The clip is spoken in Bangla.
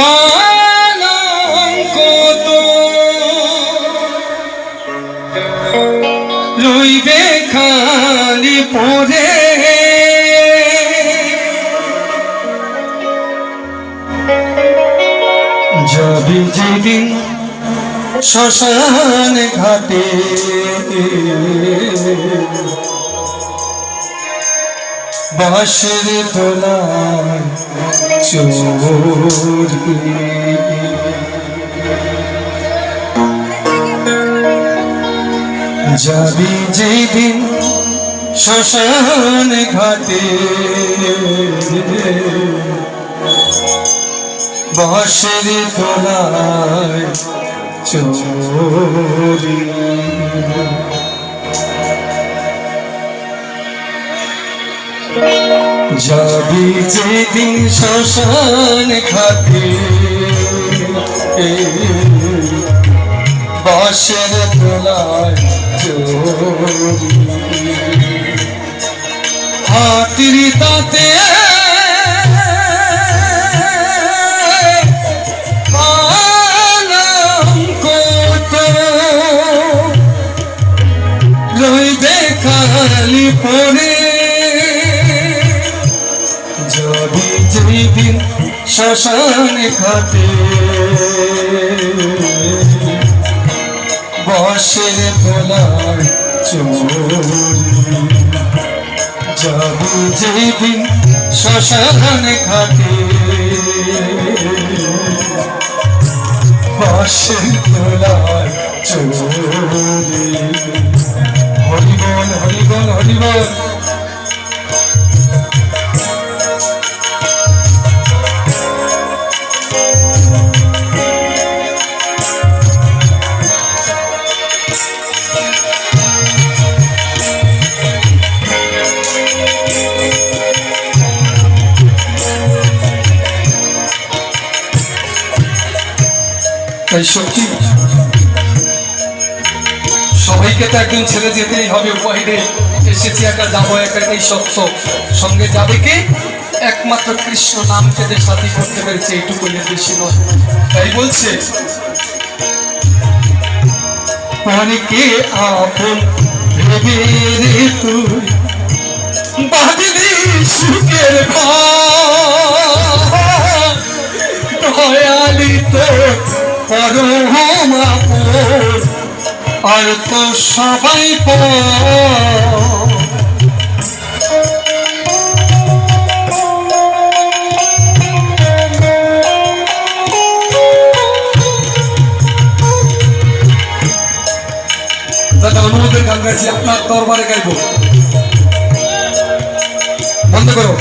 পালঙ্ক রইবে খালি পরে। যাবি যেদিন শ্মশান ঘাটে বাঁশের তোলায় যাবি যেদিন শ্মশান ঘাটে? বাঁশের তোলায় চোরি যাবি যেদিন শ্মশান ঘাটে বাঁশের তোলায় হাতির দাঁতে খালি পরে যদি যেদিন শ্মশান ঘাটে বসের তোলায় চোরি। যাবি যেদিন শ্মশান ঘাটে বাসের তোলায় চোরি। তাই সত্যি। সবাইকে তো একদিন ছেড়ে যেতেই হবে নেই। এসেছি একা, যাব একা, এই সত্য। সঙ্গে যাবে কি? একমাত্র কৃষ্ণ নাম পেতে সাথী করতে পেরেছে, এইটুকু বেশি নয়। তাই বলছে অনেকে আপন ভেবে রে তুই? বাঁধলি সুখের দয়ালি তো পরম আর তো সবাই পর। দাদা অনুমোদন গান গাইছি আপনার দরবারে গাইব। বন্ধ করো।